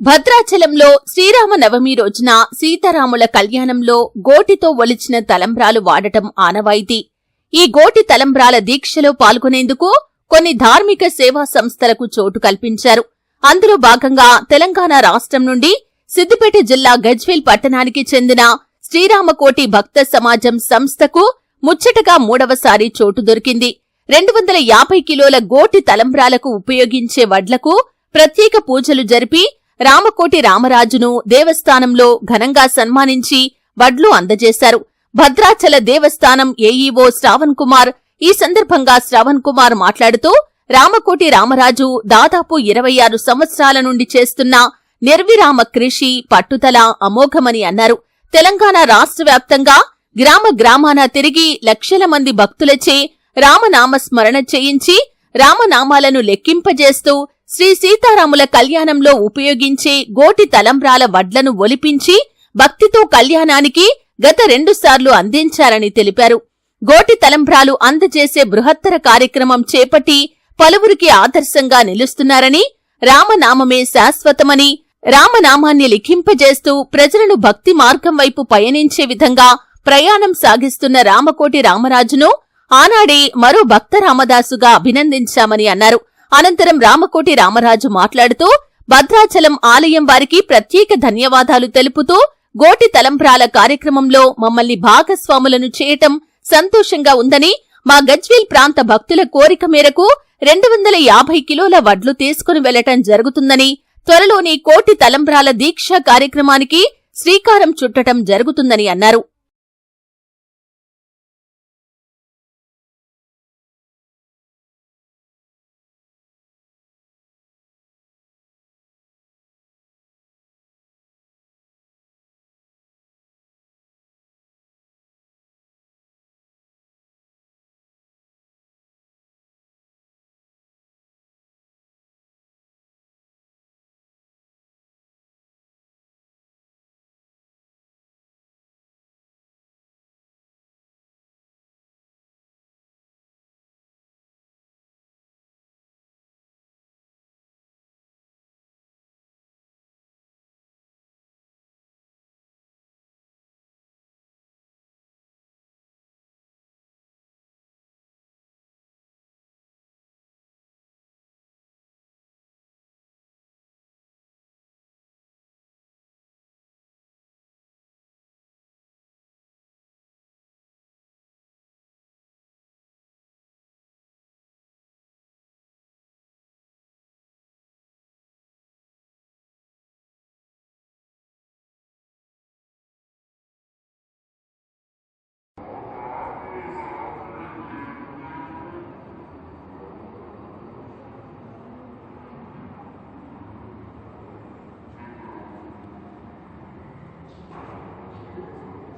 భద్రాచలంలో శ్రీరామ నవమి రోజున సీతారాముల కళ్యాణంలో గోటితో ఒలిచిన తలంబ్రాలు వాడటం ఆనవాయితీ. ఈ గోటి తలంబ్రాల దీక్షలో పాల్గొనేందుకు కొన్ని ధార్మిక సేవా సంస్థలకు చోటు కల్పించారు. అందులో భాగంగా తెలంగాణ రాష్ట్రం నుండి సిద్దిపేట జిల్లా గజ్వేల్ పట్టణానికి చెందిన శ్రీరామకోటి భక్త సమాజం సంస్థకు ముచ్చటగా మూడవసారి చోటు దొరికింది. రెండు వందల యాభై కిలోల గోటి తలంబ్రాలకు ఉపయోగించే వడ్లకు ప్రత్యేక పూజలు జరిపి రామకోటి రామరాజును దేవస్థానంలో ఘనంగా సన్మానించి వడ్లు అందజేశారు. భద్రాచల దేవస్థానం ఏఈఓ శ్రావణ్ కుమార్ ఈ సందర్భంగా శ్రావణ్ కుమార్ మాట్లాడుతూ రామకోటి రామరాజు దాదాపు ఇరవై ఆరు సంవత్సరాల నుండి చేస్తున్న నిర్విరామ కృషి పట్టుదల అమోఘమని అన్నారు. తెలంగాణ రాష్ట్ర వ్యాప్తంగా గ్రామ గ్రామాన తిరిగి లక్షల మంది భక్తులచే రామనామ స్మరణ చేయించి రామనామాలను లెక్కింపజేస్తూ శ్రీ సీతారాముల కళ్యాణంలో ఉపయోగించే గోటి తలంబ్రాల వడ్లను ఒలిపించి భక్తితో కళ్యాణానికి గత రెండుసార్లు అందించారని తెలిపారు. గోటి తలంబ్రాలు అందజేసే బృహత్తర కార్యక్రమం చేపట్టి పలువురికి ఆదర్శంగా నిలుస్తున్నారని రామనామమే శాశ్వతమని రామనామాన్ని లిఖింపజేస్తూ ప్రజలను భక్తి మార్గం వైపు పయనించే విధంగా ప్రయాణం సాగిస్తున్న రామకోటి రామరాజును ఆనాడే మరో భక్త రామదాసుగా అభినందించామని అన్నారు. అనంతరం రామకోటి రామరాజు మాట్లాడుతూ భద్రాచలం ఆలయం వారికి ప్రత్యేక ధన్యవాదాలు తెలుపుతూ గోటి తలంబ్రాల కార్యక్రమంలో మమ్మల్ని భాగస్వాములను చేయటం సంతోషంగా ఉందని మా గజ్వేల్ ప్రాంత భక్తుల కోరిక మేరకు రెండు వందల యాభై కిలోల వడ్లు తీసుకుని వెళ్ళటం జరుగుతుందని త్వరలోని కోటి తలంబ్రాల దీక్ష కార్యక్రమానికి శ్రీకారం చుట్టటం జరుగుతుందని అన్నారు.